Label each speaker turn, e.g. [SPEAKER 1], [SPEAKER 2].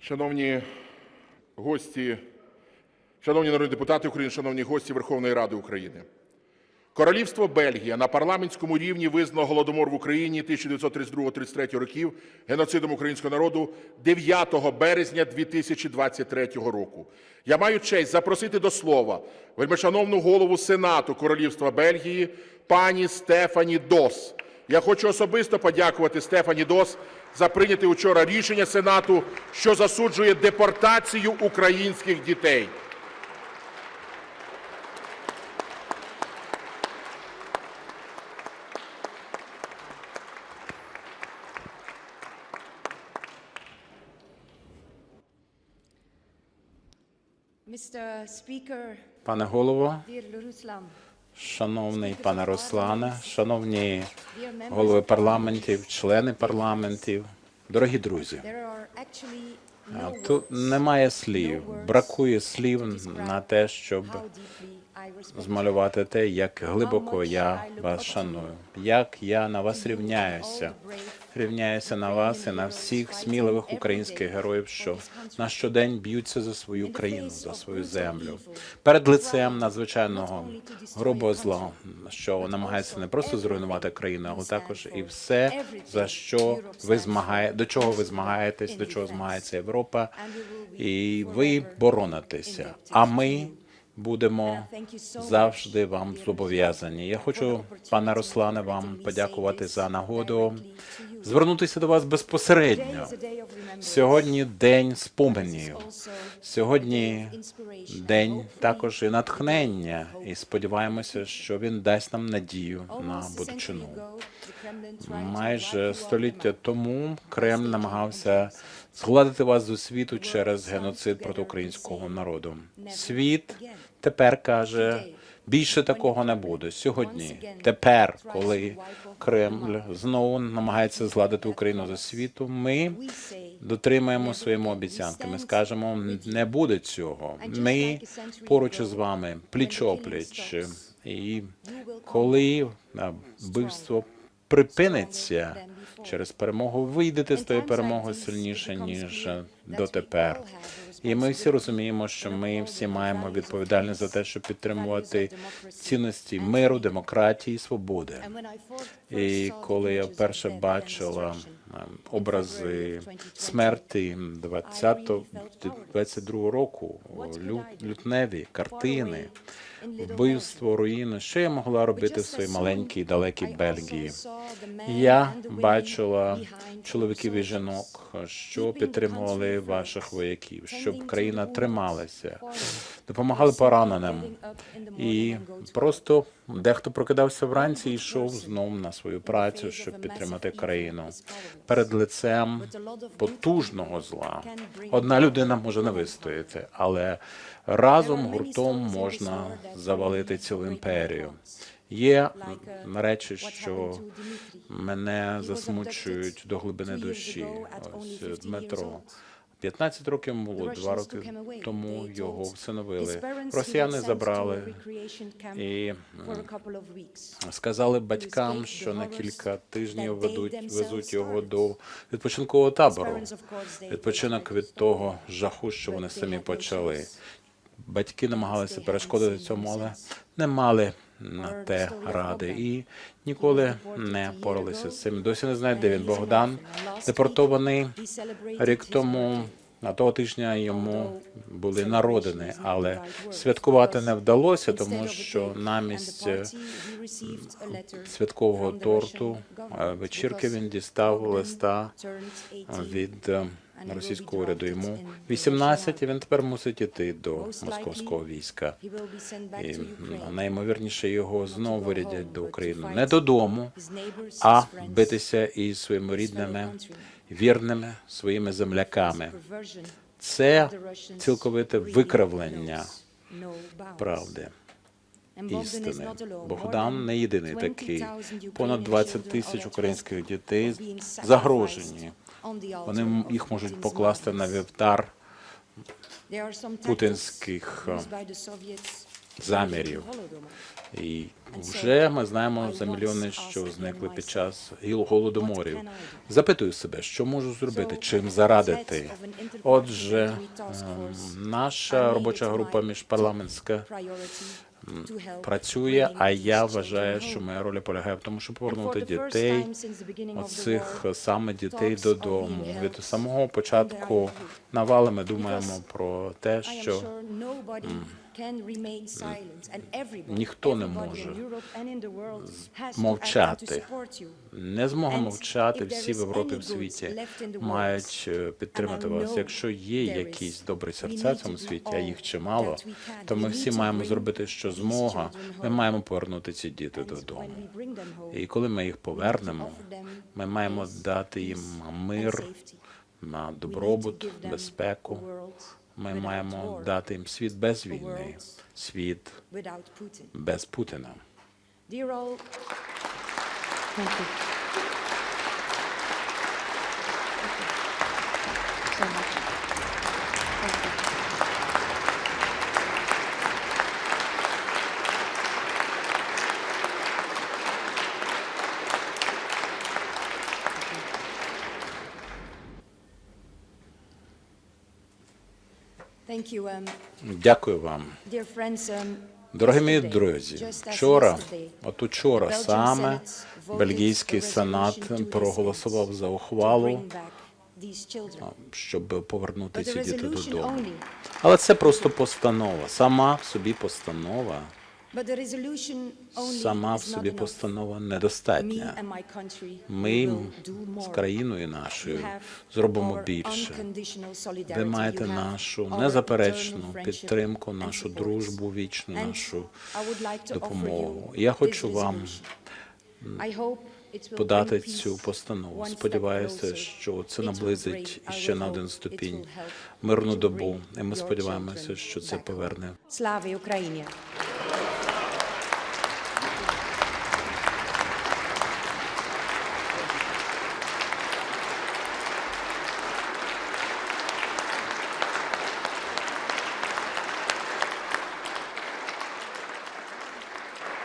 [SPEAKER 1] Шановні гості, шановні народні депутати України, шановні гості Верховної Ради України. Королівство Бельгія на парламентському рівні визнало Голодомор в Україні 1932-33 років геноцидом українського народу 9 березня 2023 року. Я маю честь запросити до слова вельмишановну голову Сенату Королівства Бельгії пані Стефані Дос. Я хочу особисто подякувати Стефані Дос за прийняте учора рішення Сенату, що засуджує депортацію українських дітей.
[SPEAKER 2] Пане голово, шановний пане Руслане, шановні голови парламентів, члени парламентів, дорогі друзі. Тут немає слів, бракує слів на те, щоб змалювати те, як глибоко я вас шаную, як я на вас рівняюся, рівняюся на вас і на всіх сміливих українських героїв, що на щодень б'ються за свою країну, за свою землю. Перед лицем надзвичайного грубого зла, що намагається не просто зруйнувати країну, але також і все, за що ви змагає, до чого ви змагаєтесь, до чого змагається Європа, і ви боронитеся. А ми будемо завжди вам зобов'язані. Я хочу, пане Руслане, вам подякувати за нагоду звернутися до вас безпосередньо. Сьогодні день споменів. Сьогодні день також і натхнення, і сподіваємося, що він дасть нам надію на будучину. Майже століття тому Кремль намагався згладити вас з світу через геноцид проти українського народу. Світ тепер каже. Більше такого не буде сьогодні. Тепер, коли Кремль знову намагається згладити Україну за світу, ми дотримаємо своїми обіцянки. Ми скажемо, не буде цього. Ми поруч із вами, пліч опліч. І коли вбивство припиниться через перемогу, Вийдете з тої перемоги сильніше ніж дотепер. І ми всі розуміємо, що ми всі маємо відповідальність за те, щоб підтримувати цінності миру, демократії, свободи. І коли я вперше бачила образи смерті 20 22 року, лю- лютневі картини, вбивство, руїни, що я могла робити в своїй маленькій далекій Бельгії? Я бачила чоловіків і жінок, що підтримували ваших вояків, щоб країна трималася, допомагали пораненим. І просто дехто прокидався вранці і йшов знов на свою працю, щоб підтримати країну перед лицем потужного зла. Одна людина може не вистояти, але разом гуртом можна завалити цілу імперію. Є речі, що мене засмучують до глибини душі. Ось Дмитро. 15 років було, два роки тому його всиновили. Росіяни забрали і м, сказали батькам, що на кілька тижнів ведуть везуть його до відпочинкового табору. Відпочинок від того жаху, що вони самі почали. Батьки намагалися перешкодити цьому, але не мали на те ради. і ніколи не поралися з цим. Досі не знають, де він Богдан, депортований рік тому. На того тижня йому були народини, але святкувати не вдалося, тому що намість е, святкового торту е, вечірки він дістав листа від е, російського уряду. Йому 18, і він тепер мусить іти до московського війська. І м, найімовірніше його знову вирядять до України. не додому, а битися із своїми рідними, вірними своїми земляками. Це цілковите викривлення правди. Істини Богдан не єдиний такий. Понад 20 тисяч українських дітей загрожені. Вони їх можуть покласти на вівтар путінських замірів. І вже ми знаємо за мільйони, що зникли під час голодоморів. Запитую себе, що можу зробити, чим зарадити. Отже, ем, наша робоча група міжпарламентська працює, а я вважаю, що моя роль полягає в тому, щоб повернути дітей, оцих саме дітей додому. Від самого початку навали ми думаємо про те, що
[SPEAKER 3] ніхто не може
[SPEAKER 2] мовчати. не змога мовчати. Всі в Європі в світі мають е, підтримати вас. Якщо є якісь добрі серця в цьому світі, а їх чимало, то ми всі маємо зробити, що змога. Ми маємо повернути ці діти додому. І коли ми їх повернемо, ми маємо дати їм мир, на добробут, безпеку. Ми маємо дати їм світ без війни, світ без Путіна.
[SPEAKER 4] Thank you. So much.
[SPEAKER 2] Дякую вам.
[SPEAKER 3] um,
[SPEAKER 2] Дорогі мої друзі, вчора, от учора саме бельгійський сенат проголосував за ухвалу, щоб повернути ці діти додому. Але це просто постанова. Сама в собі постанова, сама в собі постанова недостатня. Ми з країною нашою зробимо більше. Ви маєте нашу незаперечну підтримку, нашу дружбу, вічну нашу допомогу. Я хочу вам подати цю постанову. Сподіваюся, що це наблизить ще на один ступінь мирну добу. І ми сподіваємося, що це поверне
[SPEAKER 3] Слава Україні!